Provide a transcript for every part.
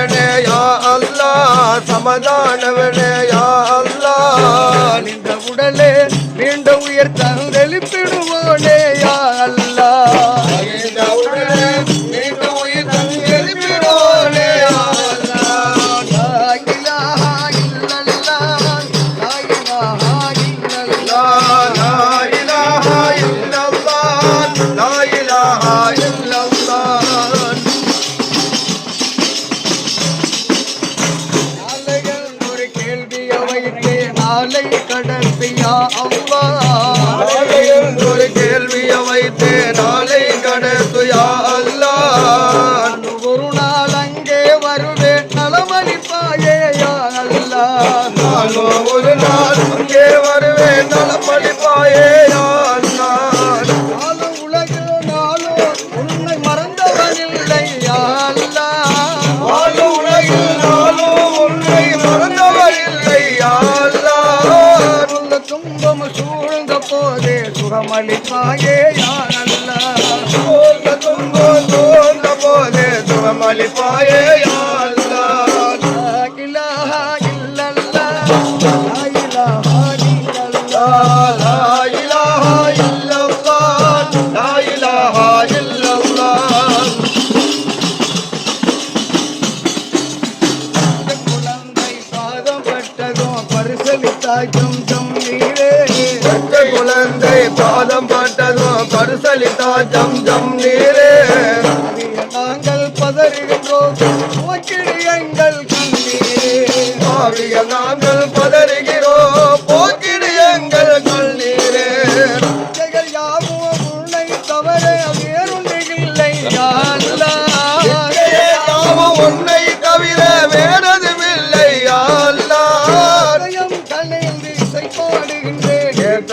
சமதானவனே யா அல்லா சமதானவனே யா அல்லா இந்த உடலே மீண்டும் உயர்த்த சுகமளிப்பாயே யாரல்ல? துன்பம் தோன்ற போதே சுகமளிப்பாயே பரிசலித்தாய் தம் தம் நீர குழந்தை பாதம் பட்டதோ பரிசலித்தா ஜம் ஜம் நீரே. நாங்கள் பதறுகின்றோம்.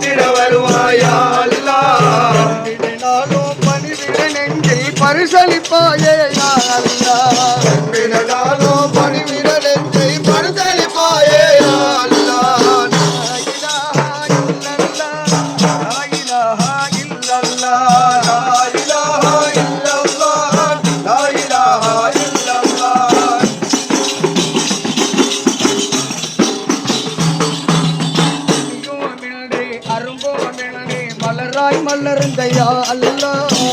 காத்திட வருவாயாலா. நாளும் பணிவிட நெஞ்சில் பரிசளிப்பாயே அல்லா நாளும் பணிவிட நெஞ்சில் பரிசளிப்பாயே இல்லல்லா இல்லல்லா மலராய் மலர்ந்தையா அல்லா.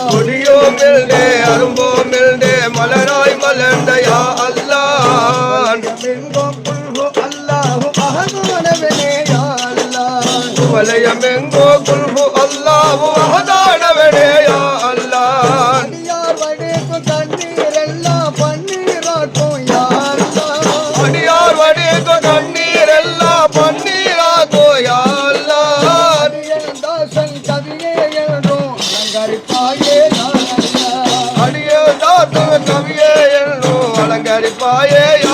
கொடியோ மில்டே அரும்போ மில்டே மலராய் மலர்ந்தையா அல்லா. வலயமெங்கோ குல்ஹு அல்லாஹு அஹதானவனே யா அல்லாஹ் அடியார் வடேக்கு தண்ணீர் எல்லாம் பன்னீராக்கும் யா அல்லாஹ் அடியார் வடேக்கு தண்ணீர் எல்லாம் பன்னீராக்கும் யா yeah.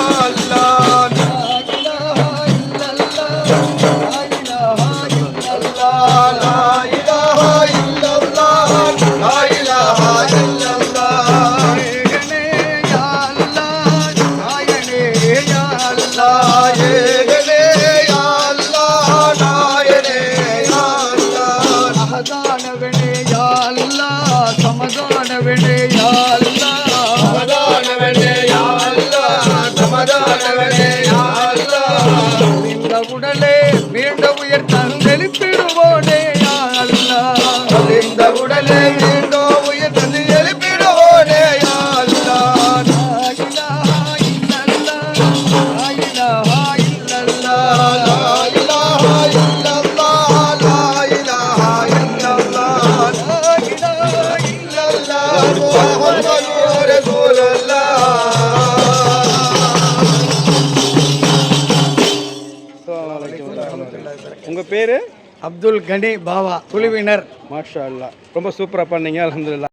உங்கள் பேர்? அப்துல் கனி பாவா குழுவினர். மாஷா அல்லா ரொம்ப சூப்பராக பண்ணீங்க அலமதுல்லா